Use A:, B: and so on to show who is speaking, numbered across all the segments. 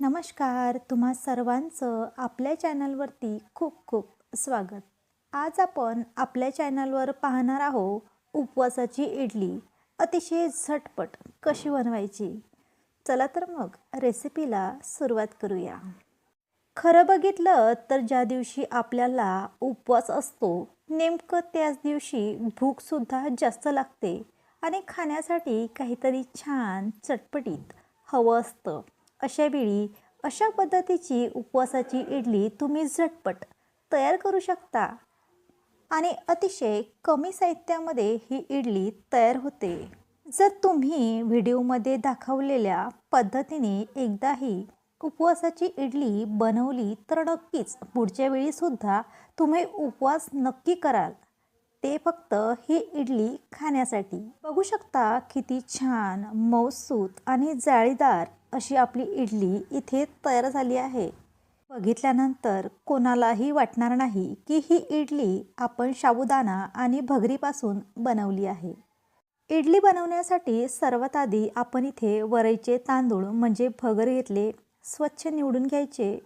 A: नमस्कार तुम्हा सर्वांचं आपल्या चॅनलवरती खूप खूप स्वागत. आज आपण आपल्या चॅनलवर पाहणार आहोत उपवासाची इडली. अतिशय झटपट कशी बनवायची? चला तर मग रेसिपीला सुरुवात करूया. खरं बघितलं तर ज्या दिवशी आपल्याला उपवास असतो नेमकं त्याच दिवशी भूकसुद्धा जास्त लागते आणि खाण्यासाठी काहीतरी छान चटपटीत हवं असतं. अशावेळी अशा पद्धतीची उपवासाची इडली तुम्ही झटपट तयार करू शकता. आणि अतिशय कमी साहित्यामध्ये ही इडली तयार होते. जर तुम्ही व्हिडिओमध्ये दाखवलेल्या पद्धतीने एकदाही उपवासाची इडली बनवली तर नक्कीच पुढच्या वेळीसुद्धा तुम्ही उपवास नक्की कराल. ते फक्त ही इडली खाण्यासाठी. बघू शकता किती छान मौसूत आणि जाळीदार अशी आपली इडली इथे तयार झाली आहे. बघितल्यानंतर कोणालाही वाटणार नाही की ही इडली आपण साबुदाणा आणि भगरीपासून बनवली आहे. इडली बनवण्यासाठी सर्वात आधी आपण इथे वरईचे तांदूळ म्हणजे भगर घेतले स्वच्छ निवडून घ्यायचे.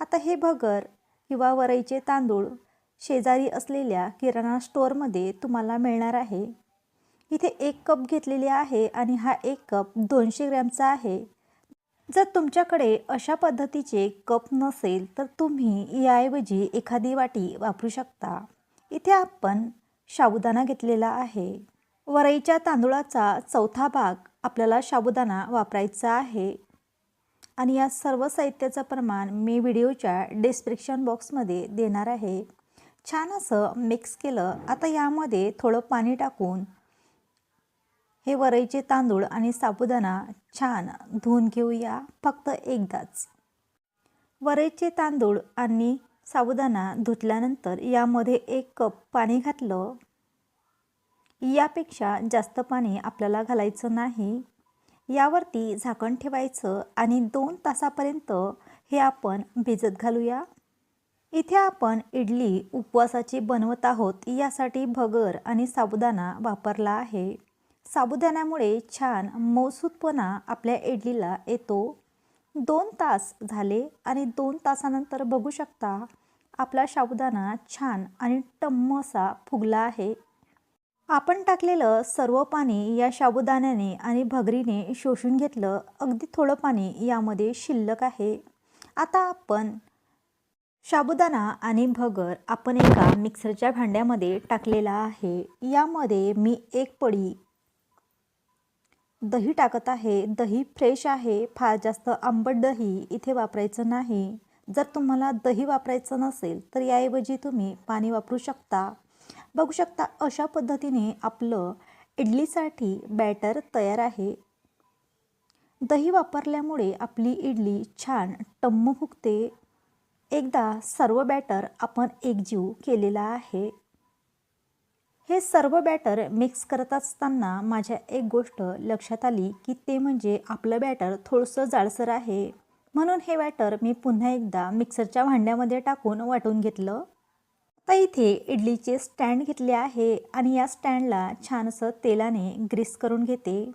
A: आता हे भगर किंवा वरईचे तांदूळ शेजारी असलेल्या किराणा स्टोअरमध्ये तुम्हाला मिळणार आहे. इथे एक कप घेतलेले आहे आणि हा एक कप दोनशे ग्रॅमचा आहे. जर तुमच्याकडे अशा पद्धतीचे कप नसेल तर तुम्ही याऐवजी एखादी वाटी वापरू शकता. इथे आपण साबुदाणा घेतलेला आहे. वरईच्या तांदूळाचा चौथा भाग आपल्याला साबुदाणा वापरायचा आहे. आणि या सर्व साहित्याचं प्रमाण मी व्हिडिओच्या डिस्क्रिप्शन बॉक्समध्ये देणार आहे. छान असं मिक्स केलं. आता यामध्ये थोडं पाणी टाकून हे वरईचे तांदूळ आणि साबुदाणा छान धुवून घेऊया फक्त एकदाच. वरईचे तांदूळ आणि साबुदाणा धुतल्यानंतर यामध्ये एक कप पाणी घातलं. यापेक्षा जास्त पाणी आपल्याला घालायचं नाही. यावरती झाकण ठेवायचं आणि दोन तासापर्यंत हे आपण भिजत घालूया. इथे आपण इडली उपवासाची बनवत आहोत यासाठी भगर आणि साबुदाणा वापरला आहे. साबुदाण्यामुळे छान मौसूदपणा आपल्या इडलीला येतो. दोन तास झाले आणि दोन तासानंतर बघू शकता आपला साबुदाणा छान आणि टम्म असा फुगला आहे. आपण टाकलेलं सर्व पाणी या साबुदाण्याने आणि भगरीने शोषून घेतलं. अगदी थोडं पाणी यामध्ये शिल्लक आहे. आता आपण साबुदाणा आणि भगर आपण एका मिक्सरच्या भांड्यामध्ये टाकलेला आहे. यामध्ये मी एक पडी दही टाकत आहे. दही फ्रेश आहे. फार जास्त आंबट दही इथे वापरायचं नाही. जर तुम्हाला दही वापरायचं नसेल तर याऐवजी तुम्ही पाणी वापरू शकता. बघू शकता अशा पद्धतीने आपलं इडलीसाठी बॅटर तयार आहे. दही वापरल्यामुळे आपली इडली छान टम्म फुगते. एकदा सर्व बॅटर आपण एकजीव केलेला आहे. हे सर्व बॅटर मिक्स करत असताना माझ्या एक गोष्ट लक्षात आली की ते म्हणजे आपलं बॅटर थोडंसं जाडसर आहे. म्हणून हे बॅटर मी पुन्हा एकदा मिक्सरच्या भांड्यामध्ये टाकून वाटून घेतलं. तर इथे इडलीचे स्टँड घेतले आहे आणि या स्टँडला छानसं तेलाने ग्रीस करून घेते.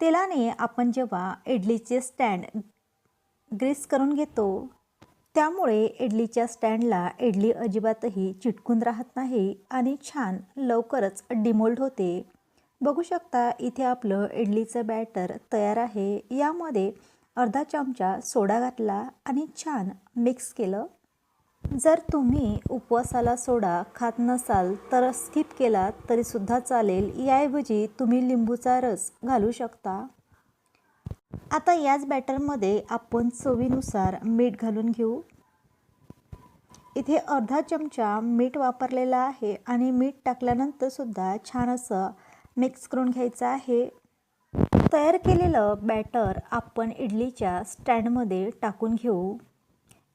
A: तेलाने आपण जेव्हा इडलीचे स्टँड ग्रीस करून घेतो त्यामुळे इडलीच्या स्टँडला इडली अजिबातही चिटकून राहत नाही आणि छान लवकरच डिमोल्ड होते. बघू शकता इथे आपलं इडलीचं बॅटर तयार आहे. यामध्ये अर्धा चमचा सोडा घातला आणि छान मिक्स केलं. जर तुम्ही उपवासाला सोडा खात नसाल तर स्किप केला तरीसुद्धा चालेल. याऐवजी तुम्ही लिंबूचा रस घालू शकता. आता याच बॅटरमध्ये आपण चवीनुसार मीठ घालून घेऊ. इथे अर्धा चमचा मीठ वापरलेला आहे आणि मीठ टाकल्यानंतरसुद्धा छान असं मिक्स करून घ्यायचं आहे. तयार केलेलं बॅटर आपण इडलीच्या स्टँडमध्ये टाकून घेऊ.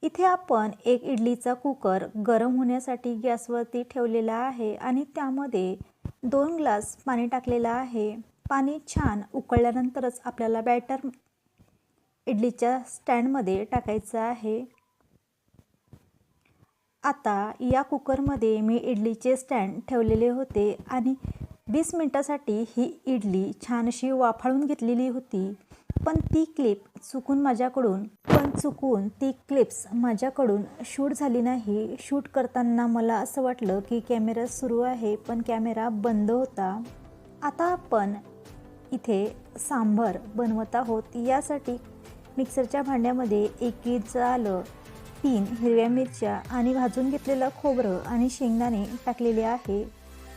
A: इथे आपण एक इडलीचा कुकर गरम होण्यासाठी गॅसवरती ठेवलेला आहे आणि त्यामध्ये दोन ग्लास पाणी टाकलेलं आहे. पाणी छान उकळल्यानंतरच आपल्याला बॅटर इडलीच्या स्टँडमध्ये टाकायचं आहे. आता या कुकरमध्ये मी इडलीचे स्टँड ठेवलेले होते आणि वीस मिनटासाठी ही इडली छानशी वाफाळून घेतलेली होती. पण ती क्लिप चुकून माझ्याकडून पण चुकून ती क्लिप्स माझ्याकडून शूट झाली नाही. शूट करताना मला असं वाटलं की कॅमेरा सुरू आहे पण कॅमेरा बंद होता. आता आपण इथे सांबार बनवत आहोत. यासाठी मिक्सरच्या भांड्यामध्ये एक इंच आलं तीन हिरव्या मिरच्या आणि भाजून घेतलेलं खोबरं आणि शेंगदाणे टाकलेले आहे.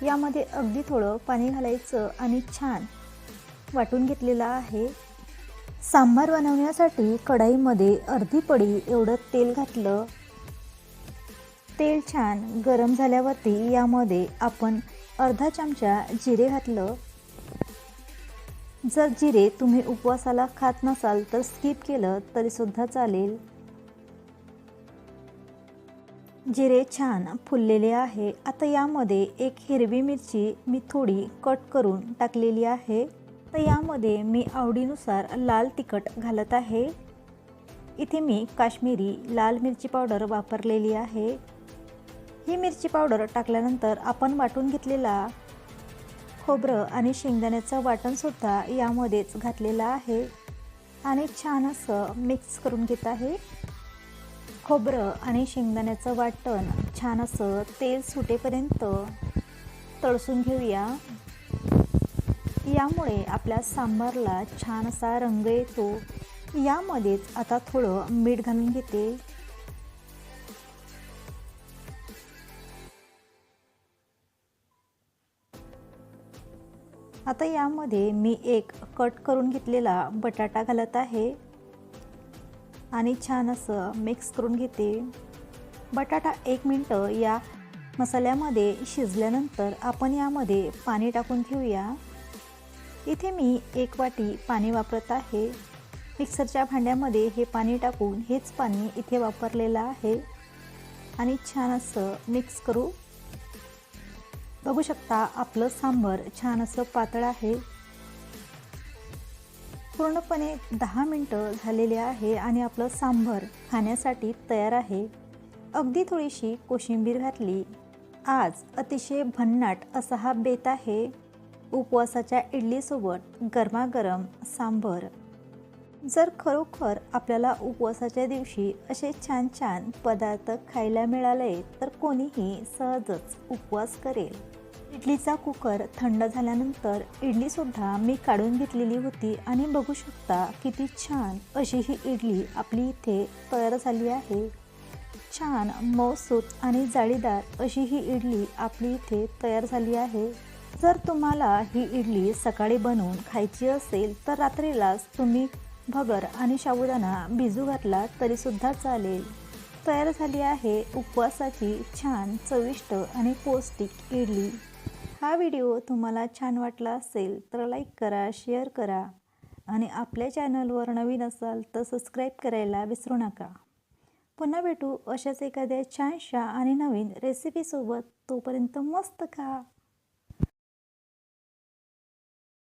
A: यामध्ये अगदी थोडं पाणी घालायचं आणि छान वाटून घेतलेलं आहे. सांबार बनवण्यासाठी कढाईमध्ये अर्धी पडी एवढं तेल घातलं. तेल छान गरम झाल्यावरती यामध्ये आपण अर्धा चमचा जिरे घातलं. जर जिरे तुम्ही उपवासाला खात नसाल तर स्किप केलं तरीसुद्धा चालेल. जिरे छान फुललेले आहे. आता यामध्ये एक हिरवी मिरची मी थोडी कट करून टाकलेली आहे. तर यामध्ये मी आवडीनुसार लाल तिखट घालत आहे. इथे मी काश्मीरी लाल मिरची पावडर वापरलेली आहे. ही मिरची पावडर टाकल्यानंतर आपण वाटून घेतलेला खोबरं आणि शेंगदाण्याचं वाटणसुद्धा यामध्येच घातलेलं आहे. आणि छान असं मिक्स करून घेत आहे. खोबरं आणि शेंगदाण्याचं वाटण छान असं तेल सुटेपर्यंत तळसून घेऊया. यामुळे आपल्या सांबारला छान असा रंग येतो. यामध्येच आता थोडं मीठ घालून घेते. आता यामध्ये मी एक कट करून घेतलेला बटाटा घालत आहे. आणि छान असं मिक्स करून घेते. बटाटा एक मिनटं या मसाल्यामध्ये शिजल्यानंतर आपण यामध्ये पाणी टाकून घेऊया. इथे मी एक वाटी पाणी वापरत आहे. मिक्सरच्या भांड्यामध्ये हे पाणी टाकून हेच पाणी इथे वापरलेलं आहे. आणि छान असं मिक्स करू. बघू शकता आपलं सांबर छान असं पातळ आहे. पूर्णपणे दहा मिनटं झालेले आहे आणि आपलं सांबर खाण्यासाठी तयार आहे. अगदी थोडीशी कोशिंबीर घातली. आज अतिशय भन्नाट असा हा बेत आहे. उपवासाच्या इडलीसोबत गरमागरम सांबर. जर खरोखर आपल्याला उपवासाच्या दिवशी असे छान छान पदार्थ खायला मिळाले तर कोणीही सहजच उपवास करेल. इडलीचा कुकर थंड झाल्यानंतर इडलीसुद्धा मी काढून घेतलेली होती आणि बघू शकता किती छान अशी ही इडली आपली इथे तयार झाली आहे. छान मौसूत आणि जाळीदार अशी ही इडली आपली इथे तयार झाली आहे. जर तुम्हाला ही इडली सकाळी बनवून खायची असेल तर रात्रीलाच तुम्ही भगर आणि साबुदाणा भिजू घातला तरीसुद्धा चालेल. तयार झाली आहे उपवासाची छान चविष्ट आणि पौष्टिक इडली. हा व्हिडिओ तुम्हाला छान वाटला असेल तर लाईक करा शेअर करा आणि आपल्या चॅनलवर नवीन असाल तर सबस्क्राईब करायला विसरू नका. पुन्हा भेटू अशाच एखाद्या छानशा आणि नवीन रेसिपीसोबत तोपर्यंत मस्त खा.